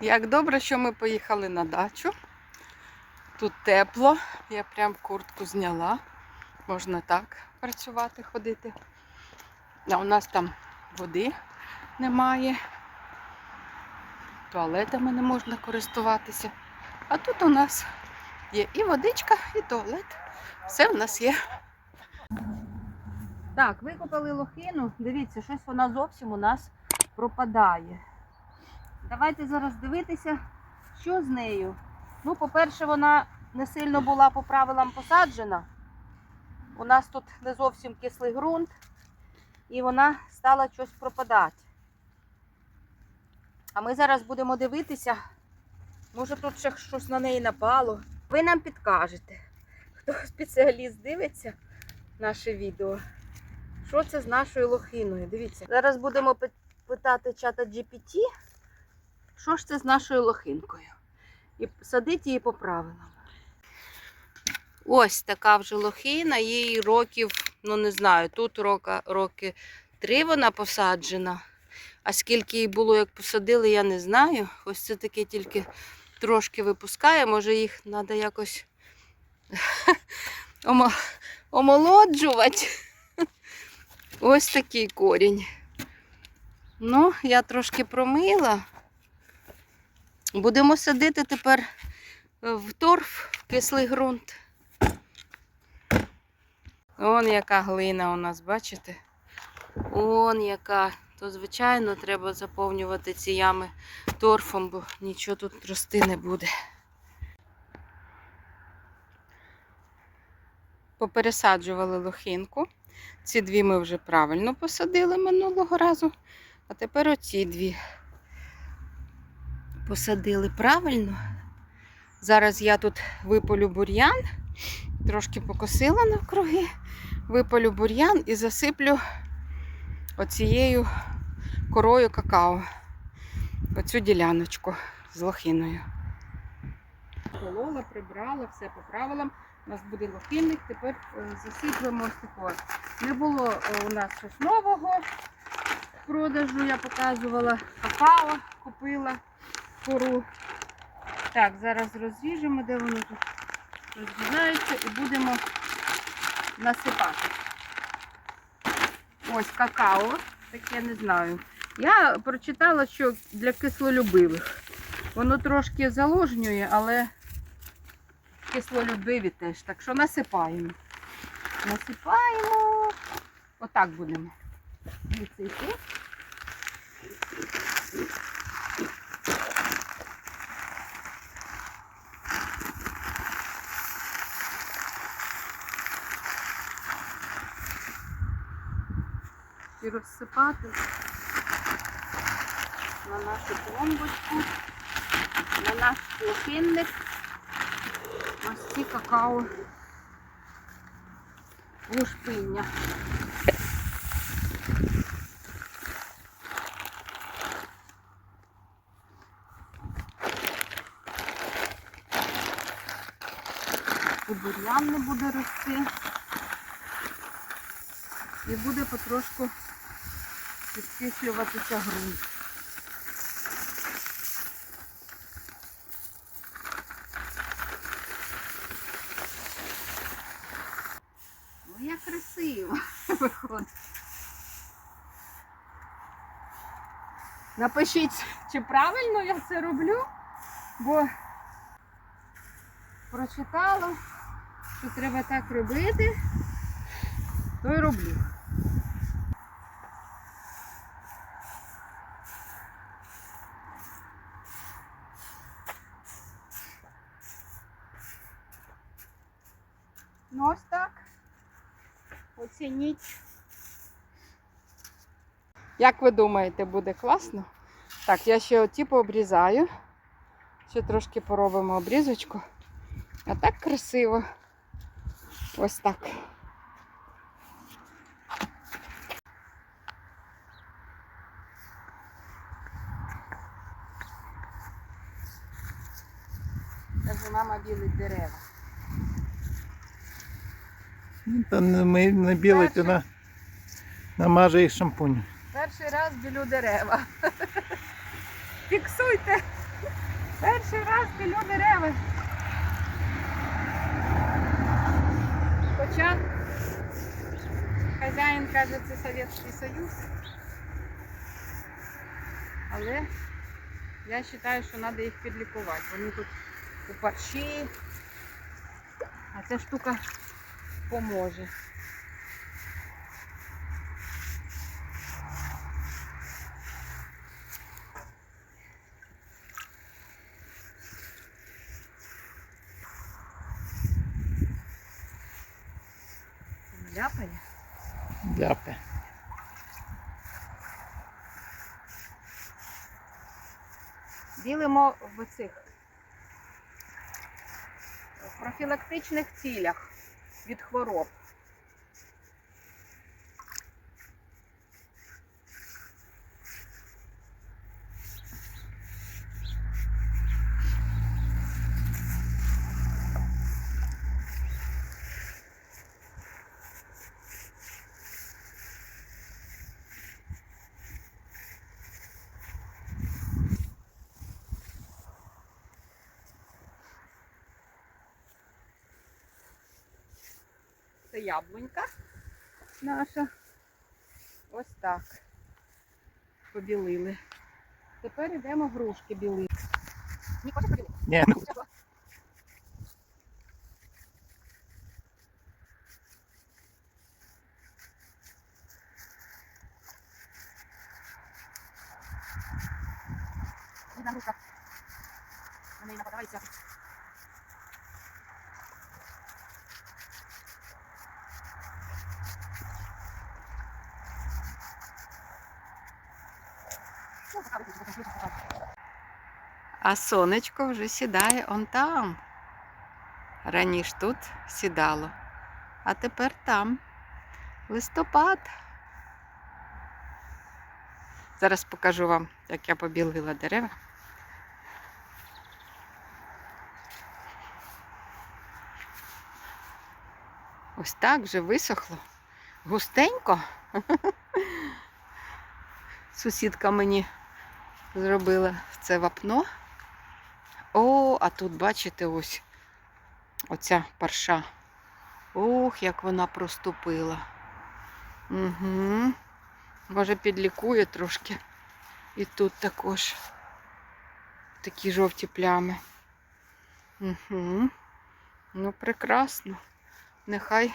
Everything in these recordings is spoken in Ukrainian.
Як добре, що ми поїхали на дачу. Тут тепло, я прям куртку зняла. Можна так працювати, ходити. А у нас там води немає. Туалетами не можна користуватися. А тут у нас є і водичка, і туалет. Все в нас є. Так, викопали лохину. Дивіться, щось вона зовсім у нас пропадає. Давайте зараз дивитися, що з нею. Ну, по-перше, вона не сильно була по правилам посаджена. У нас тут не зовсім кислий ґрунт, і вона стала щось пропадати. А ми зараз будемо дивитися, може тут ще щось на неї напало. Ви нам підкажете, хто спеціаліст дивиться наше відео. Що це з нашою лохиною? Дивіться. Зараз будемо питати чата GPT, що ж це з нашою лохинкою. І садити її по правилам. Ось така вже лохина, їй років, ну не знаю, тут рока, роки три вона посаджена. А скільки їй було, як посадили, я не знаю. Ось це таке тільки трошки випускає. Може їх треба якось омолоджувати. Ось такий корінь. Ну, я трошки промила. Будемо садити тепер в торф, в кислий ґрунт. Он яка глина у нас, бачите? Он яка. То, звичайно, треба заповнювати ці ями торфом, бо нічого тут рости не буде. Попересаджували лохинку. Ці дві ми вже правильно посадили минулого разу. А тепер оці дві посадили правильно. Зараз я тут виполю бур'ян, трошки покосила навкруги, виполю бур'ян і засиплю оцією корою какао. Оцю діляночку з лохиною. Полола, прибрала, все по правилам. У нас буде лохинник, тепер е, засиплемо ось такого. Не було е, у нас щось нового продажу, я показувала. Какао купила кору. Так, зараз розріжемо, де воно тут розрізається, і будемо насипати. Ось какао, таке не знаю. Я прочитала, що для кислолюбивих. Воно трошки заложнює, але кислолюбиві теж. Так що насипаємо. Насипаємо. Отак будемо. Висипи. І розсипати на нашу клумбочку, на наш лохинник. Ось ці какао лушпиння. І бур'ян не буде рости. І буде потрошку підкислюватися ґрунт. Ну, як красиво виходить. Напишіть, чи правильно я це роблю, бо прочитала, що треба так робити, то й роблю. Ну ось так. Оцініть. Як ви думаєте, буде класно? Так, я ще оті пообрізаю. Ще трошки поробимо обрізочку. А так красиво. Ось так. Каже, мама білить дерева. Та не, не білить, вона намаже їх шампунем. Перший раз білю дерева. Фіксуйте. Перший раз пілю дерева. Хоча хазяїн каже, це Совєтський Союз. Але я вважаю, що треба їх підлікувати. Вони тут у парші, а ця штука поможе. Ляпає. Ляпе. Ділимо в цих профілактичних цілях від хвороб. Яблунька наша. Ось так. Побілили. Тепер йдемо грушки білити. Не хочеш побілити? Ні, ну, А сонечко вже сідає он там. Раніше тут сідало, а тепер там. Листопад. Зараз покажу вам, як я побілила дерева. Ось так вже висохло. Густенько. Сусідка мені зробила це вапно. О, а тут, бачите, ось оця парша. Ох, як вона проступила. Угу. Може, підлікує трошки. І тут також такі жовті плями. Угу. Ну, прекрасно. Нехай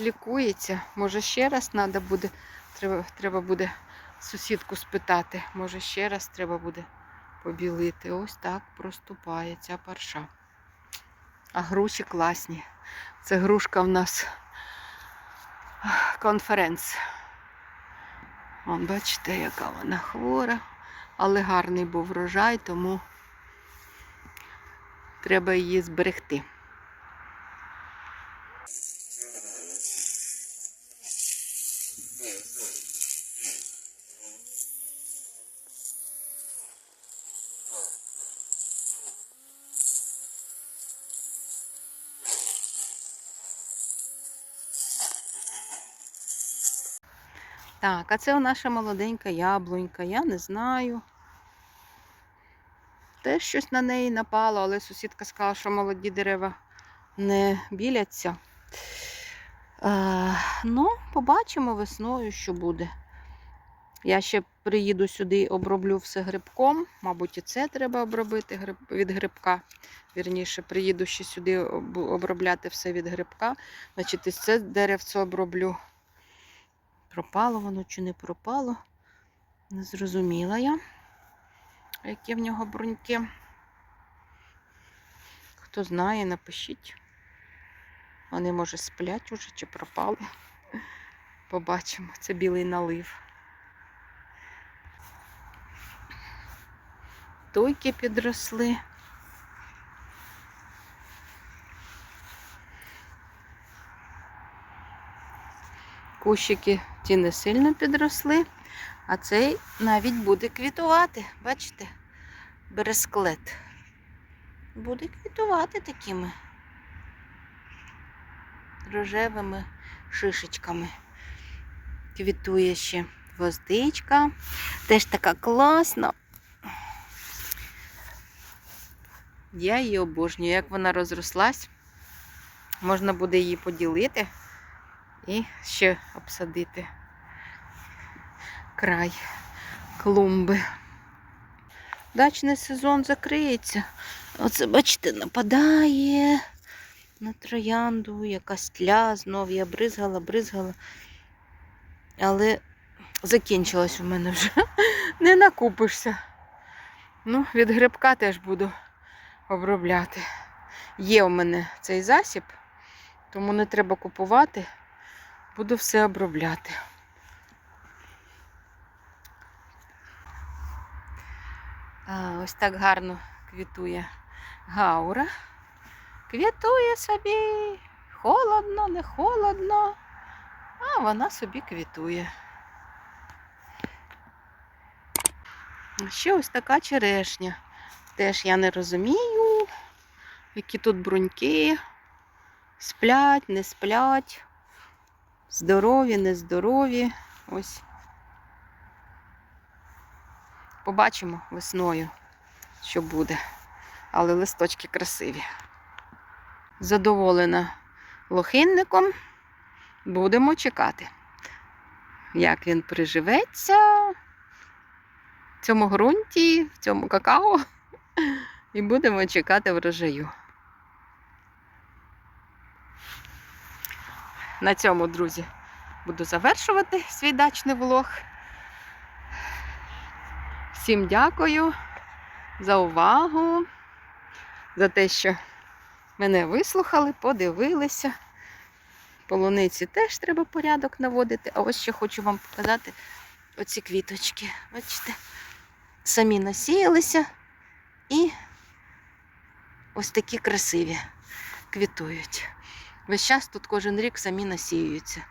лікується. Може, ще раз треба буде, треба, треба буде сусідку спитати. Може, ще раз треба буде побілити. Ось так проступає ця парша. А груші класні. Це грушка в нас конференц. Вон, бачите, яка вона хвора, але гарний був врожай, тому треба її зберегти. Так, а це наша молоденька яблунька. Я не знаю. Теж щось на неї напало, але сусідка сказала, що молоді дерева не біляться. Е, ну, побачимо весною, що буде. Я ще приїду сюди, оброблю все грибком. Мабуть, і це треба обробити від грибка. Вірніше, приїду ще сюди обробляти все від грибка. Значить, і це деревце оброблю. Пропало воно чи не пропало. Не зрозуміла я, які в нього бруньки. Хто знає, напишіть. Вони, може, сплять уже чи пропали. Побачимо. Це білий налив. Туйки підросли. Кущики ті не сильно підросли, а цей навіть буде квітувати. Бачите? Бересклет. Буде квітувати такими рожевими шишечками. Квітує ще гвоздичка. Теж така класна. Я її обожнюю. Як вона розрослась, можна буде її поділити і ще обсадити край клумби. Дачний сезон закриється. Оце, бачите, нападає на троянду, якась тля знов. Я бризгала, бризгала. Але закінчилась у мене вже. Не накупишся. Ну, від грибка теж буду обробляти. Є у мене цей засіб, тому не треба купувати. Буду все обробляти. Ось так гарно квітує гаура. Квітує собі. Холодно, не холодно, а вона собі квітує. Ще ось така черешня. Теж я не розумію, які тут бруньки. Сплять, не сплять. Здорові, нездорові. Ось. Побачимо весною, що буде. Але листочки красиві. Задоволена лохинником. Будемо чекати, як він приживеться в цьому ґрунті, в цьому какао. І будемо чекати врожаю. На цьому, друзі, буду завершувати свій дачний влог. Всім дякую за увагу, за те, що мене вислухали, подивилися. Полуниці теж треба порядок наводити. А ось ще хочу вам показати оці квіточки. Бачите, самі насіялися і ось такі красиві квітують. Весь час тут кожен рік самі насіюються.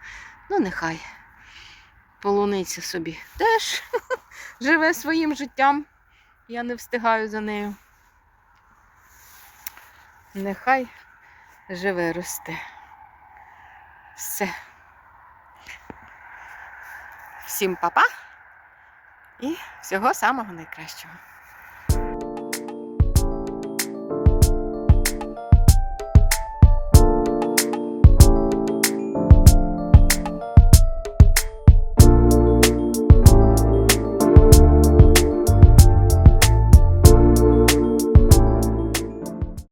Ну, нехай. Полуниця собі теж живе своїм життям. Я не встигаю за нею. Нехай живе росте. Все. Всім па-па і всього самого найкращого.